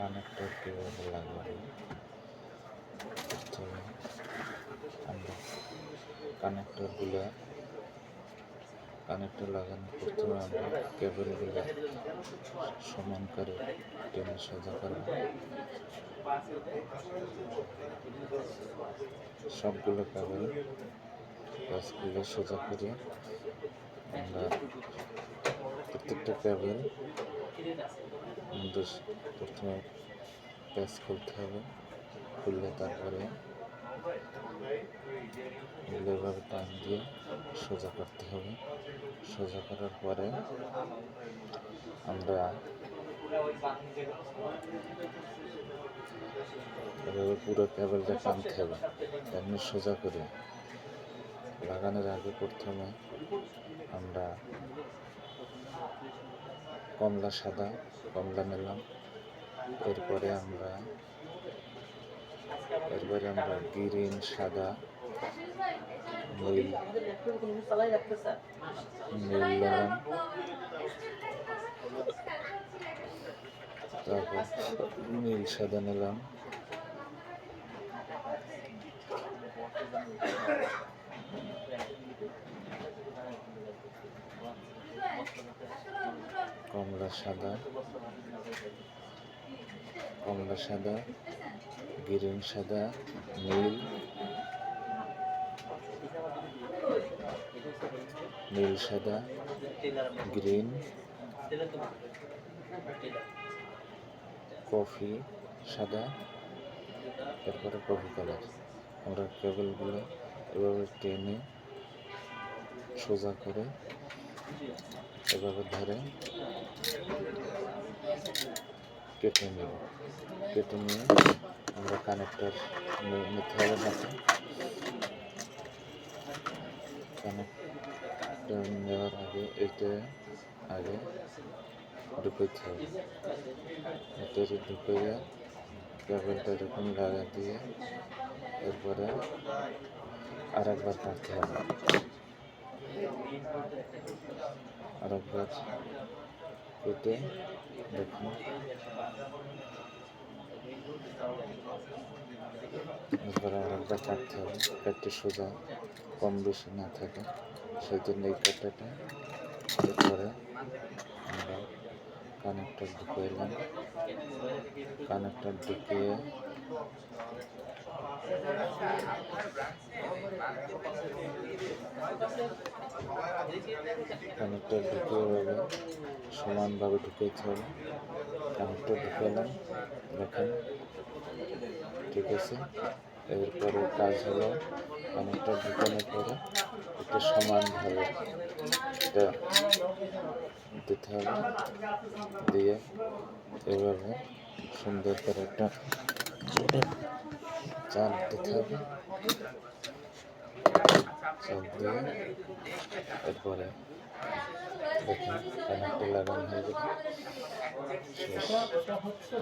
Connector কীভাবে লাগাবো কানেক্টরগুলো, connector লাগানোর প্রথমে আমরা কেবলগুলো সমান করে টেনে সোজা করব সবগুলো কেবল প্যাচগুলো সোজা করে আমরা প্রত্যেকটা কেবল আমাদের প্রথমে প্যাচ খুলতে হবে, খুললে তারপরে এগুলো এভাবে টান দিয়ে সোজা করতে হবে। সোজা করার পরে আমরা পুরো কেবলটা টানতে হবে। এমনি সোজা করে লাগানোর আগে প্রথমে। আমরা কমলা সাদা, কমলা নিলাম। এরপরে আমরা এরপরে আমরা গ্রিন, সাদা, নীল নীল তারপর নীল, সাদা নিলাম। কমলা সাদা কমলা সাদা, গ্রিন সাদা, নীল নীল সাদা, গ্রিন, কফি সাদা এরপরে কফি কালার। আমরা কেবলগুলো এভাবে টেনে সোজা করে এভাবে ধরে কেটে নেব কেটে নিয়ে আমরা কানেক্টর নিতে হবে হাতে কানেক্টর নেওয়ার আগে এটা আগে ঢুকাইতে হবে এটা ঢুকাইয়া কেবলটা এরকম লাগা দিয়ে এরপরে আর একবার কাটতে হবে আর একবার কেটে দেখুন। এরপরে আর একবার কাটতে হবে। কাটতে সোজা, কম বেশি না থাকে। সেই জন্য এই কাটাটা এরপরে আমরা কানেক্টর ঢুকাইলাম কানেক্টর ঢুকিয়ে কানেক্টর ঢুকিয়ে এভাবে সমানভাবে ঢুকাইতে হবে কানেক্টর ঢুকালাম দেখেন ঠিক আছে এরপরে কাজ হলো কানেক্টর ঢুকানোর পরে এটা সমানভাবে এটা দিতে হবে। দিয়ে এভাবে সুন্দর করে একটা চাপ দিতে হবে। এরপরে দেখুন কানেক্টর লাগানো হয়ে গেল